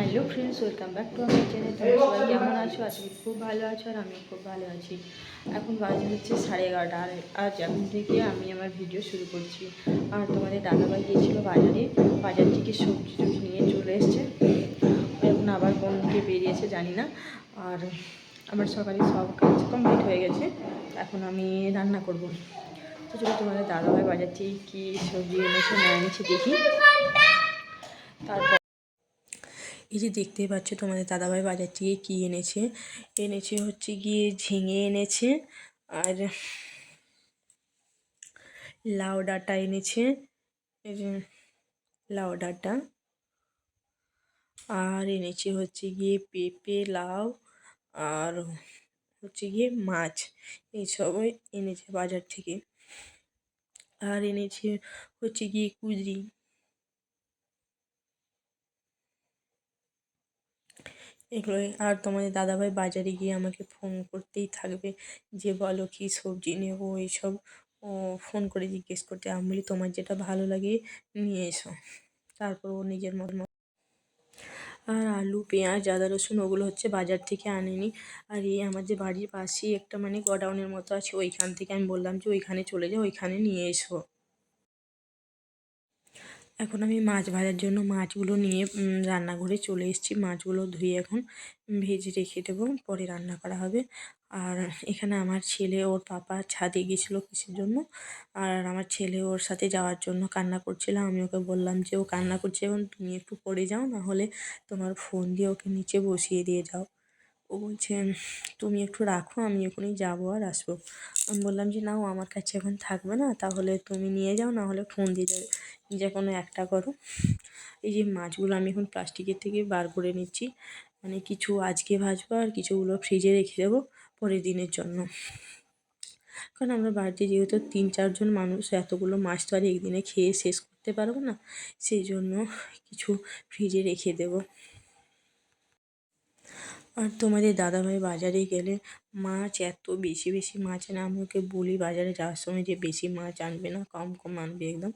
Hello friends, welcome back to আমার channel. তোমরা সবাই কেমন আছো? আজকে খুব ভালো আছো আর আমি খুব ভালো আছি। এখন বাজে হচ্ছে সাড়ে এগারোটা। আর আজ এখন থেকে আমি আমার ভিডিও শুরু করছি। আর তোমাদের দাদাভাই গিয়েছিল বাজারে। বাজার থেকে সবজি টবজি নিয়ে চলে এসছে। এখন আবার কোন দিকে বেরিয়েছে জানি না। আর আমার সকালে সব কাজ কমপ্লিট হয়ে গেছে। এখন আমি রান্না করব। তো চলো তোমাদের দাদাভাই বাজার থেকে কী সবজি এনেছে না এনেছে দেখি। তারপর এই যে দেখতেই পাচ্ছ তোমাদের দাদাভাই বাজার থেকে কী এনেছে? এনেছে হচ্ছে গিয়ে ঝিঙে এনেছে, আর লাউ ডাঁটা এনেছে লাউ ডাঁটা, আর এনেছে হচ্ছে গিয়ে পেঁপে, লাউ, আর হচ্ছে গিয়ে মাছ এইসবই এনেছে বাজার থেকে। আর এনেছে হচ্ছে গিয়ে কুঁদরি। এগুলোই। আর তোমাদের দাদাভাই বাজারে গিয়ে আমাকে ফোন করতেই থাকবে যে, বলো কী সবজি নেব? এইসব ও ফোন করে জিজ্ঞেস করতে। আমি বলি, তোমার যেটা ভালো লাগে নিয়ে এসো। তারপর ও নিজের মত আর আলু, পেঁয়াজ, আদা, রসুন ওগুলো হচ্ছে বাজার থেকে আনেনি। আর এই আমাদের বাড়ির পাশেই একটা মানে গোডাউনের মতো আছে, ওইখান থেকে আমি বললাম যে, ওইখানে চলে যাও, ওইখানে নিয়ে এসো। এখন আমি মাছ ভাজার জন্য মাছগুলো নিয়ে রান্নাঘরে চলে এসেছি। মাছগুলো ধুয়ে এখন ভেজে রেখে দেবো, পরে রান্না করা হবে। আর এখানে আমার ছেলে ওর পাপা ছাদে গিয়েছিল কিসের জন্য? আর আমার ছেলে ওর সাথে যাওয়ার জন্য কান্না করছিল। আমি ওকে বললাম যে, ও কান্না করছে এবং তুমি একটু পড়ে যাও, না হলে তোমার ফোন দিয়ে ওকে নিচে বসিয়ে দিয়ে যাও। ও বলছে, তুমি একটু রাখো, আমি এখনই যাব আর আসব। আমি বললাম যে না ও আমার কাছে এখন থাকবে না, তাহলে তুমি নিয়ে যাও, না হলে ফোন দিয়ে যাবে। যে কোনো একটা করো। এই যে মাছগুলো আমি এখন প্লাস্টিকের থেকে বার করে নিচ্ছি মানে কিছু আজকে ভাজবো আর কিছুগুলো ফ্রিজে রেখে দেবো পরের দিনের জন্য। কারণ আমরা বাড়িতে যেহেতু তিন চারজন মানুষ, এতগুলো মাছ তো আর একদিনে খেয়ে শেষ করতে পারব না, সেই জন্য কিছু ফ্রিজে রেখে দেবো। আর তোমাদের দাদাভাই বাজারে গেলে মাছ এত বেশি বেশি মাছ আনে আমি ওকে বলি বাজারে যাওয়ার সময় যে বেশি মাছ আনবে না, কম কম আনবে একদম।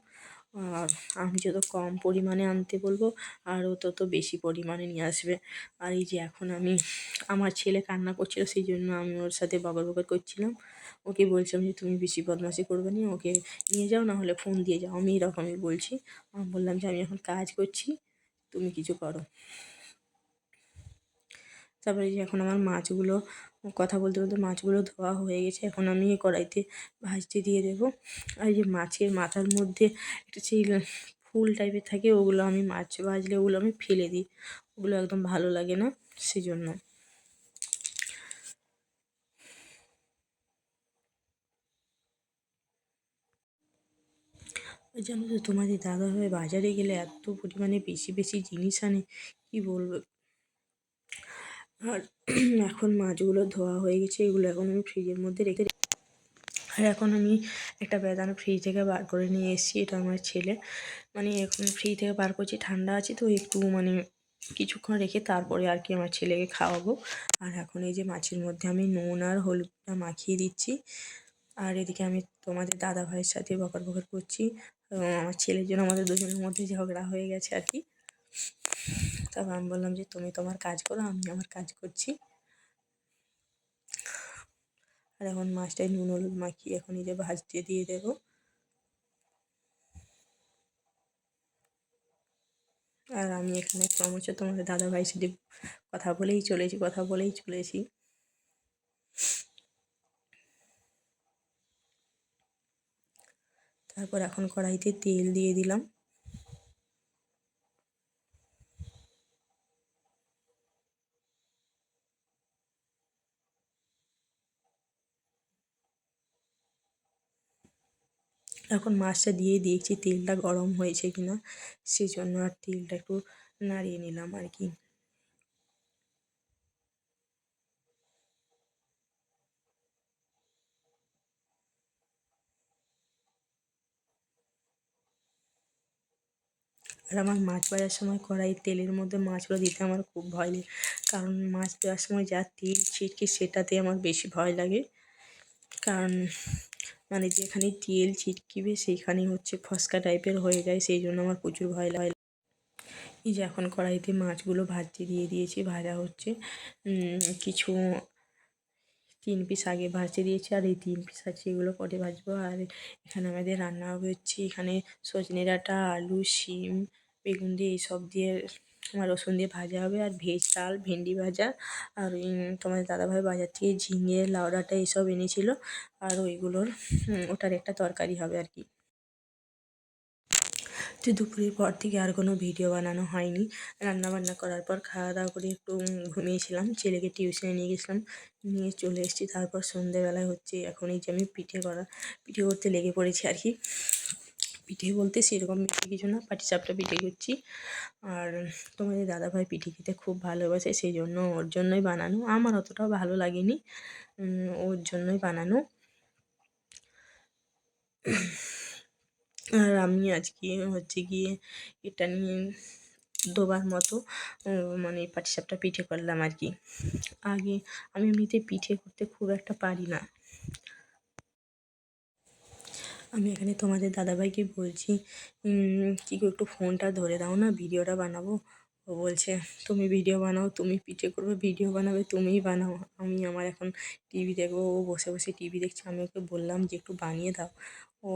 আর আমি যত কম পরিমাণে আনতে বলব, আর ও তত বেশি পরিমাণে নিয়ে আসবে। আর এই যে এখন আমি, আমার ছেলে কান্না করছিল, সেই জন্য আমি ওর সাথে বকর বকর করছিলাম। ওকে বলছিলাম যে, তুমি বেশি বদমাশি করবে না, ওকে নিয়ে যাও না হলে ফোন দিয়ে যাও। আমি এরকমই বলছি। আমি বললাম যে, আমি এখন কাজ করছি, তুমি কিছু করো। তারপরে যে এখন আমার মাছগুলো, কথা বলতে বলতে মাছগুলো ধোয়া হয়ে গেছে, এখন আমি কড়াইতে ভাজতে দিয়ে দেবো। আর যে মাছের মাথার মধ্যে একটা সেই ফুল টাইপের থাকে, ওগুলো আমি মাছ ভাজলে ওগুলো আমি ফেলে দিই। ওগুলো একদম ভালো লাগে না, সেজন্য। জানো তো, তোমাদের দাদাভাই বাজারে গেলে এত পরিমাণে বেশি বেশি জিনিস আনে, কী বলব? আর এখন মাছগুলো ধোয়া হয়ে গেছে, এগুলো এখন আমি ফ্রিজের মধ্যে রেখে আর এখন আমি একটা বেদানা ফ্রিজ থেকে বার করে নিয়ে এসেছি, এটা আমার ছেলে। মানে এখন ফ্রিজ থেকে বার করছি, ঠান্ডা আছে তো একটু মানে কিছুক্ষণ রেখে তারপরে আর কি আমার ছেলেকে খাওয়াবো। আর এখন এই যে মাছের মধ্যে আমি নুন আর হলুদটা মাখিয়ে দিচ্ছি। আর এদিকে আমি তোমাদের দাদা ভাইয়ের সাথে বকর বকর করছি। আমার ছেলের জন্য আমাদের দুজনের মধ্যে ঝগড়া হয়ে গেছে আর কি। তারপর আমি বললাম যে, তুমি তোমার কাজ করো, আমি আমার কাজ করছি। আর এখন মাছটায় নুন, হলুদ মাখিয়ে এখন এই যে ভাজতে দিয়ে দেবো। আর আমি এখানে ক্রমশ তোমাদের দাদাভাইয়ের সাথে কথা বলেই চলেছি, কথা বলেই চলেছি। তারপর এখন কড়াইতে তেল দিয়ে দিলাম। এখন মাছটা দিয়ে দিয়েছি, তেলটা গরম হয়েছে কি না সেই জন্য আর তেলটা একটু নাড়িয়ে নিলাম আর কি। আর আমার মাছ ভাজার সময় কড়াই তেলের মধ্যে মাছগুলো দিতে আমার খুব ভয় লাগে কারণ মাছ দেওয়ার সময় যা তেল ছিটকে সেটাতে আমার বেশি ভয় লাগে। কারণ মানে যেখানে তেল ছিটকিবে সেইখানে হচ্ছে ফসকা টাইপের হয়ে যায় সেই জন্য আমার প্রচুর ভয় লাগে। এই যে এখন কড়াইতে মাছগুলো ভাজতে দিয়ে দিয়েছি, ভাজা হচ্ছে কিছু তিন পিস আগে ভাজতে দিয়েছি, আর এই তিন পিস আছে, এগুলো পরে ভাজবো। আর এখানে আমাদের রান্না হচ্ছে, এখানে সজনে ডাঁটা, আলু, শিম, বেগুন দিয়ে এইসব দিয়ে রসুন দিয়ে ভাজা হবে আর ভেজ ডাল ভেন্ডি ভাজা আর উম, তোমাদের দাদাভাই বাজার থেকে ঝিঙে লাউ ডাঁটা এইসব এনেছিল আর ওইগুলোর ওটার একটা তরকারি হবে আর কি। তো দুপুরের পর থেকে আর কোনো ভিডিও বানানো হয়নি। রান্না বান্না করার পর খাওয়া দাওয়া করে একটু ঘুমিয়েছিলাম ছেলেকে টিউশনে নিয়ে গেছিলাম নিয়ে চলে এসেছি। তারপর সন্ধেবেলায় হচ্ছে এখন এই যে আমি পিঠে করা পিঠে করতে লেগে পড়েছি আর কি। পিঠে বলতে সেরকম বেশি কিছু না পাটিসাপটা পিঠে করছি। আর তোমাদের দাদাভাই পিঠে খেতে খুব ভালোবাসে সেই জন্য ওর জন্যই বানানো। আমার অতটাও ভালো লাগেনি ওর জন্যই বানানো। আর আমি আজকে হচ্ছে গিয়ে এটা নিয়ে দুবার মতো মানে পাটিসাপটা পিঠে করলাম আর কি। আগে আমি এমনিতে পিঠে করতে খুব একটা পারি না। আমি এখানে তোমাদের দাদাভাইকে বলছি কি একটু ফোনটা ধরে দাও না, ভিডিওটা বানাবো। ও বলছে, তুমি ভিডিও বানাও, তুমি পিঠে করবে, ভিডিও বানাবে, তুমিই বানাও। আমি আমার এখন টিভি দেখব। ও বসে বসে টিভি দেখছে, আমি ওকে বললাম যে, একটু বানিয়ে দাও। ও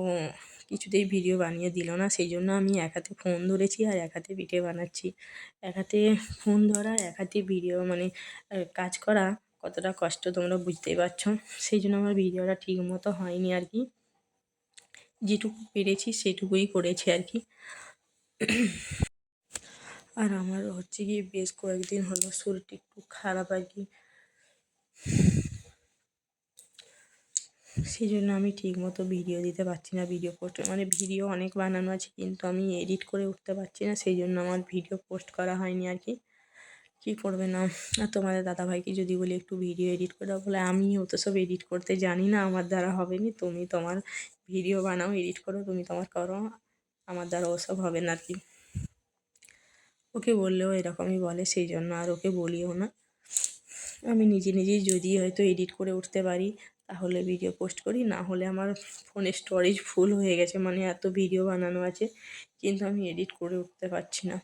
কিছুতেই ভিডিও বানিয়ে দিল না, সেই জন্য আমি এক হাতে ফোন ধরেছি আর এক হাতে পিঠে বানাচ্ছি। এক হাতে ফোন ধরা, এক হাতে ভিডিও মানে কাজ করা কতটা কষ্ট তোমরা বুঝতেই পারছ। সেই জন্য আমার ভিডিওটা ঠিক মতো হয়নি আর কি। যেটুকু পেরেছি সেটুকুই করেছি আর কি। আর আমার হচ্ছে গিয়ে বেশ কয়েকদিন হলো শরীরটা একটু খারাপ আর কি। সেই জন্য আমি ঠিক মতো ভিডিও দিতে পারছি না, ভিডিও পোস্ট মানে ভিডিও অনেক বানানো আছে কিন্তু আমি এডিট করে উঠতে পারছি না সেই জন্য আমার ভিডিও পোস্ট করা হয়নি আর কি। কী করবে না? আর তোমাদের দাদাভাইকে যদি বলি একটু ভিডিও এডিট করে বলে আমি অত সব এডিট করতে জানি না, আমার দ্বারা হবে না। তুমি তোমার ভিডিও বানাও এডিট করো, তুমি তোমার করো, আমার দ্বারা ওসব হবে না কি। ওকে বললেও এরকমই বলে, সেই জন্য আর ওকে বলিও না। আমি নিজে নিজেই যদি হয়তো এডিট করে উঠতে পারি, তাহলে ভিডিও পোস্ট করি, না হলে আমার ফোনে স্টোরেজ ফুল হয়ে গেছে মানে এত ভিডিও বানানো আছে, কিন্তু আমি এডিট করে উঠতে পারছি না।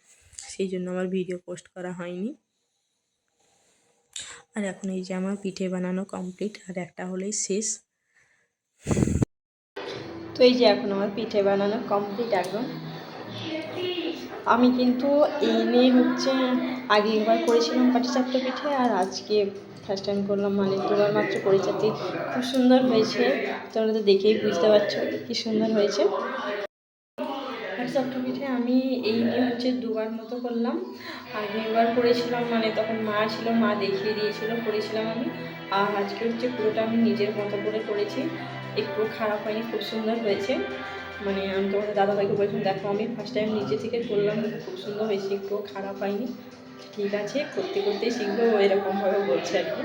সেই জন্য আমার ভিডিও পোস্ট করা হয়নি। আর এখন এই যে আমার পিঠে বানানো কমপ্লিট আর একটা হলেই শেষ। তো এই যে এখন আমার পিঠে বানানো কমপ্লিট একদম। আমি কিন্তু এই নিয়ে হচ্ছে আগে একবার করেছিলাম পাটিসাপটা পিঠে, আর আজকে ফার্স্ট টাইম করলাম মানে দুবার মাত্র করেছি। খুব সুন্দর হয়েছে। তোমরা তো দেখেই বুঝতে পারছ কি সুন্দর হয়েছে। পাটিসাপটা পিঠে আমি এই নিয়ে হচ্ছে দুবার মতো করলাম। আগে একবার করেছিলাম মানে তখন মা ছিল, মা দেখিয়ে দিয়েছিল, করেছিলাম আমি। আর আজকে হচ্ছে পুরোটা আমি নিজের মতো করে করেছি। একটু খারাপ হয়নি, খুব সুন্দর হয়েছে। মানে আমি তোমাদের দাদাভাইকে বলছিলাম, দেখো, আমি ফার্স্ট টাইম নিজে থেকে করলাম, খুব সুন্দর হয়েছে একটুও খারাপ হয়নি। ঠিক আছে, করতে করতে শিখব, এরকমভাবে বলছে আর কি।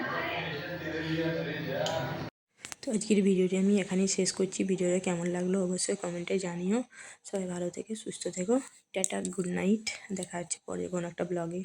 তো আজকের ভিডিওটি আমি এখানেই শেষ করছি। ভিডিওটা কেমন লাগল অবশ্যই কমেন্টে জানিও। সবাই ভালো থেকে, সুস্থ থেকো। টাটা গুড নাইট দেখা হচ্ছে পরে কোনো একটা ব্লগে